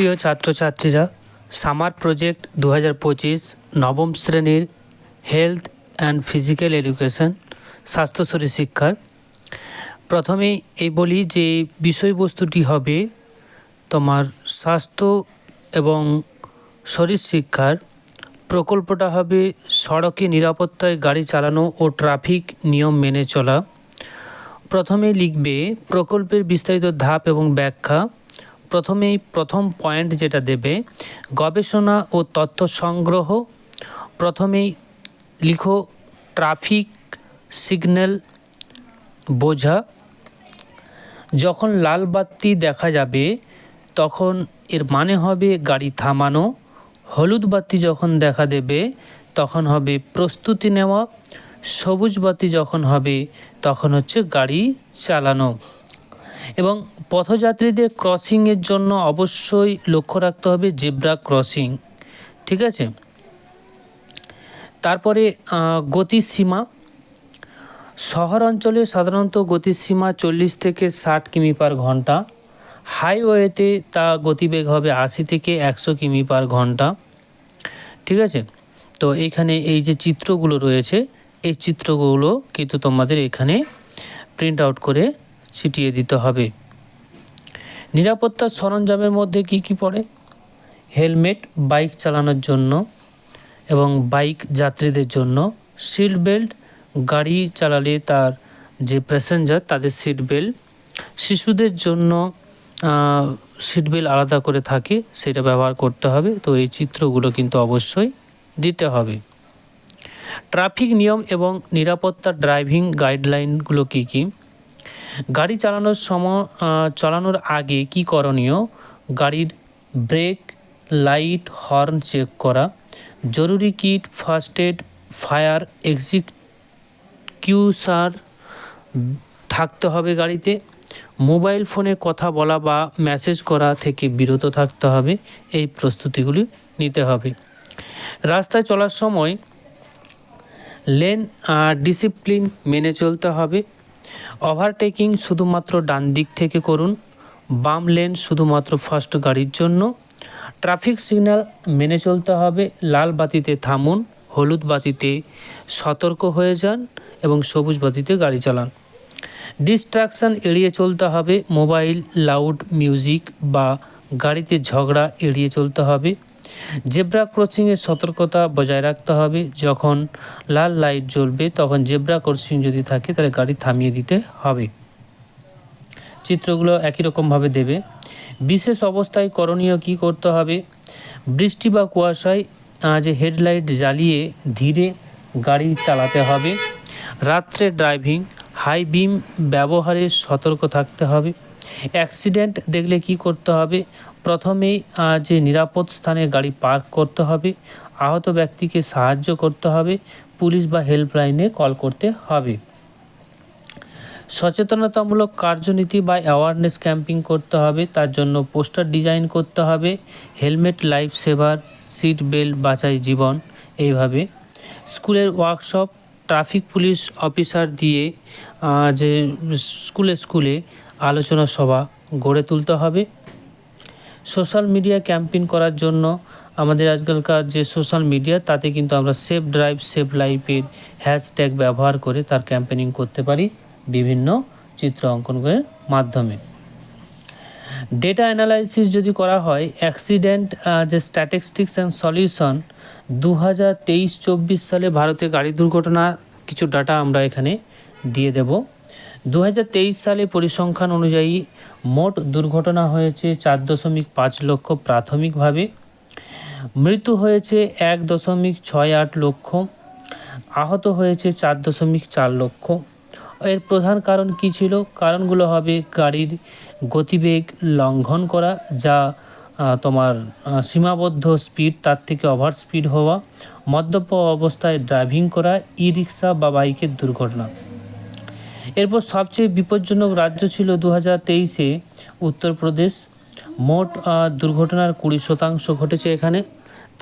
প্রিয় ছাত্রছাত্রীরা summer project দু পঁচিশ নবম শ্রেণির হেলথ অ্যান্ড ফিজিক্যাল এডুকেশন স্বাস্থ্য শরীর শিক্ষার। প্রথমেই এই বলি যে বিষয়বস্তুটি হবে তোমার স্বাস্থ্য এবং শরীর শিক্ষার। প্রকল্পটা হবে সড়কে নিরাপত্তায় গাড়ি চালানো ও ট্রাফিক নিয়ম মেনে চলা। প্রথমে লিখবে প্রকল্পের বিস্তারিত ধাপ এবং ব্যাখ্যা। প্রথমেই প্রথম পয়েন্ট যেটা দেবে, গবেষণা ও তথ্য সংগ্রহ, প্রথমেই লিখো ট্রাফিক সিগন্যাল বোঝা। যখন লাল বাতি দেখা যাবে, তখন এর মানে হবে গাড়ি থামানো। হলুদ বাতি যখন দেখা দেবে, তখন হবে প্রস্তুতি নেওয়া। সবুজ বাতি যখন হবে, তখন হচ্ছে গাড়ি চালানো। এবং পথযাত্রীদের ক্রসিংয়ের জন্য অবশ্যই লক্ষ্য রাখতে হবে জেব্রা ক্রসিং ঠিক আছে? তারপরে গতিসীমা। শহর অঞ্চলে সাধারণত গতির সীমা চল্লিশ থেকে ষাট কিমি পার ঘণ্টা। হাইওয়েতে তা গতিবেগ হবে আশি থেকে একশো কিমি পার ঘণ্টা। ঠিক আছে? তো এখানে এই যে চিত্রগুলো রয়েছে, এই চিত্রগুলো কিন্তু তোমাদের এখানে প্রিন্ট আউট করে ছিটিয়ে দিতে হবে। নিরাপত্তার সরঞ্জামের মধ্যে কি কি পড়ে? হেলমেট, বাইক চালানোর জন্য এবং বাইক যাত্রীদের জন্য। সিট বেল্ট, গাড়ি চালালে তার যে প্যাসেঞ্জার, তাদের সিট বেল্ট। শিশুদের জন্য সিট বেল্ট আলাদা করে থাকে, সেটা ব্যবহার করতে হবে। তো এই চিত্রগুলো কিন্তু অবশ্যই দিতে হবে। ট্রাফিক নিয়ম এবং নিরাপত্তা ড্রাইভিং গাইডলাইনগুলো কী কী? গাড়ি চালানোর সময় চালানোর আগে কি করণীয়? গাড়ির ব্রেক লাইট হর্ন চেক করা। জরুরি kit first aid fire extinguisher থাকতে হবে গাড়িতে। মোবাইল ফোনে কথা বলা বা মেসেজ করা থেকে বিরত থাকতে হবে। এই প্রস্তুতিগুলি নিতে হবে। রাস্তায় চলার সময় লেন ডিসিপ্লিন মেনে চলতে হবে। ওভারটেকিং শুধুমাত্র ডান দিক থেকে করুন। বাম লেন শুধুমাত্র ফার্স্ট গাড়ির জন্য। ট্রাফিক সিগন্যাল মেনে চলতে হবে। লাল বাতিতে থামুন, হলুদ বাতিতে সতর্ক হয়ে যান এবং সবুজ বাতিতে গাড়ি চালান। ডিস্ট্রাকশন এড়িয়ে চলতে হবে। মোবাইল লাউড মিউজিক বা গাড়িতে ঝগড়া এড়িয়ে চলতে হবে। জেব্রা ক্রসিংয়ের সতর্কতা বজায় রাখতে হবে। যখন লাল লাইট জ্বলবে, তখন জেব্রা ক্রসিং যদি থাকে, তাহলে গাড়ি থামিয়ে দিতে হবে। চিত্রগুলো একই রকমভাবে দেবে। বিশেষ অবস্থায় করণীয় কি করতে হবে? বৃষ্টি বা কুয়াশায় যে হেডলাইট জ্বালিয়ে ধীরে গাড়ি চালাতে হবে। রাত্রে ড্রাইভিং হাই বিম ব্যবহারে সতর্ক থাকতে হবে। অ্যাক্সিডেন্ট দেখলে কি করতে হবে? প্রথমেই যে নিরাপদ স্থানে গাড়ি পার্ক করতে হবে। আহত ব্যক্তিকে সাহায্য করতে হবে। পুলিশ বা হেল্পলাইনে কল করতে হবে। সচেতনতামূলক কার্যনীতি বা অ্যাওয়ারনেস ক্যাম্পিং করতে হবে। তার জন্য পোস্টার ডিজাইন করতে হবে। Helmet life saver seat belt বাঁচাই জীবন, এইভাবে। স্কুলের ওয়ার্কশপ ট্রাফিক পুলিশ অফিসার দিয়ে যে স্কুলে স্কুলে আলোচনা সভা গড়ে তুলতে হবে। সোশ্যাল মিডিয়া ক্যাম্পেইন করার জন্য আমাদের আজকালকার যে সোশ্যাল মিডিয়া, তাতে কিন্তু আমরা সেফ ড্রাইভ, সেফ লাইফের হ্যাশট্যাগ ব্যবহার করে তার ক্যাম্পেনিং করতে পারি বিভিন্ন চিত্র অঙ্কনের মাধ্যমে। ডেটা অ্যানালাইসিস যদি করা হয় অ্যাক্সিডেন্ট যে স্ট্যাটিস্টিক্স অ্যান্ড সলিউশন দু হাজার তেইশ চব্বিশ সালে ভারতে গাড়ি দুর্ঘটনা, কিছু ডাটা আমরা এখানে দিয়ে দেব। দু হাজার তেইশ সালে পরিসংখ্যান অনুযায়ী মোট দুর্ঘটনা হয়েছে চার দশমিক পাঁচ লক্ষ প্রাথমিকভাবে। মৃত্যু হয়েছে এক দশমিক ছয় আট লক্ষ। আহত হয়েছে চার দশমিক চার লক্ষ। এর প্রধান কারণ কি ছিল? কারণগুলো হবে গাড়ির গতিবেগ লঙ্ঘন করা, যা তোমার সীমাবদ্ধ স্পিড তার থেকে ওভার স্পিড হওয়া, মদ্যপ অবস্থায় ড্রাইভিং করা ই রিক্সা বা বাইকের দুর্ঘটনা। এরপর সবচেয়ে বিপজ্জনক রাজ্য ছিল দু হাজার তেইশে উত্তরপ্রদেশ। মোট দুর্ঘটনার কুড়ি শতাংশ ঘটেছে এখানে।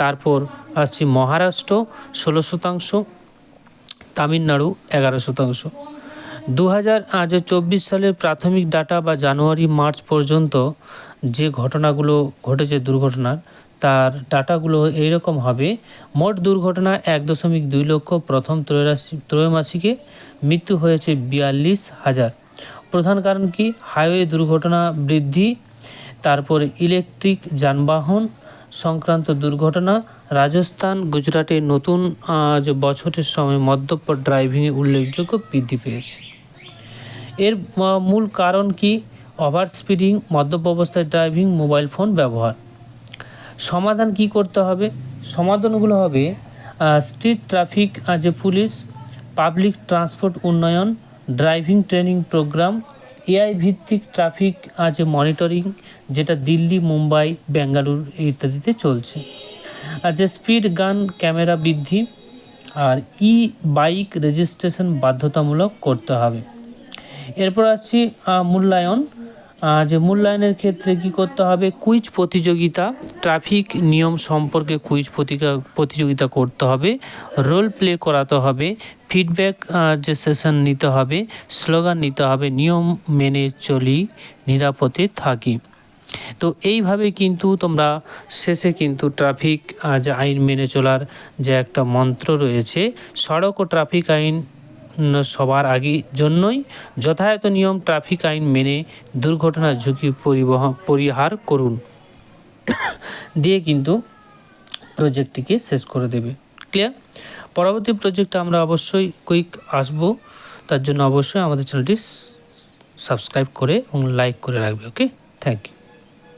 তারপর আসছে মহারাষ্ট্র, ষোলো শতাংশ। তামিলনাড়ু, এগারো শতাংশ। দু হাজার চব্বিশ সালের প্রাথমিক ডাটা বা জানুয়ারি, মার্চ পর্যন্ত যে ঘটনাগুলো ঘটেছে দুর্ঘটনার, তার ডাটাগুলো এইরকম হবে। মোট দুর্ঘটনা এক দশমিক দুই লক্ষ, প্রথম ত্রৈমাসি ত্রৈমাসিকে মৃত্যু হয়েছে বিয়াল্লিশ হাজার। প্রধান কারণ কি? হাইওয়ে দুর্ঘটনা বৃদ্ধি, তারপর ইলেকট্রিক যানবাহন সংক্রান্ত দুর্ঘটনা, রাজস্থান, গুজরাটে নতুন যে বছরের সময় মদ্যপ ড্রাইভিংয়ে উল্লেখযোগ্য বৃদ্ধি পেয়েছে। এর মূল কারণ কি? ওভার স্পিডিং মদ্যপ অবস্থায় ড্রাইভিং মোবাইল ফোন ব্যবহার। সমাধান কি করতে হবে? সমাধানগুলো হবে স্ট্রিট ট্রাফিক যে পুলিশ পাবলিক ট্রান্সপোর্ট উন্নয়ন ড্রাইভিং ট্রেনিং প্রোগ্রাম এআই ভিত্তিক ট্রাফিক যে মনিটরিং যেটা দিল্লি, মুম্বাই, বেঙ্গালুরু ইত্যাদিতে চলছে। আর যে স্পিড গান ক্যামেরা বৃদ্ধি, আর ই বাইক রেজিস্ট্রেশন বাধ্যতামূলক করতে হবে। এরপর আসছি মূল্যায়ন। যে মূল্যায়নের ক্ষেত্রে কি করতে হবে? কুইজ প্রতিযোগিতা ট্রাফিক নিয়ম সম্পর্কে কুইজ প্রতিযোগিতা করতে হবে। রোল প্লে করাতে হবে। ফিডব্যাক যে সেশন নিতে হবে স্লোগান নিতে হবে, নিয়ম মেনে চলি, নিরাপদে থাকি। তো এইভাবে কিন্তু তোমরা শেষে কিন্তু ট্রাফিক যে আইন মেনে চলার যে একটা মন্ত্র রয়েছে, সড়ক ও ট্রাফিক আইন সবার আগে জন্যই যথাযথ নিয়ম ট্রাফিক আইন মেনে দুর্ঘটনার ঝুঁকি পরিবহন পরিহার করুন। দিয়ে কিন্তু প্রজেক্টটিকে শেষ করে দেবে। ক্লিয়ার? পরবর্তী প্রজেক্টে আমরা অবশ্যই কুইক আসব। তার জন্য অবশ্যই আমাদের চ্যানেলটি সাবস্ক্রাইব করে এবং লাইক করে রাখবে, ওকে? Thank you.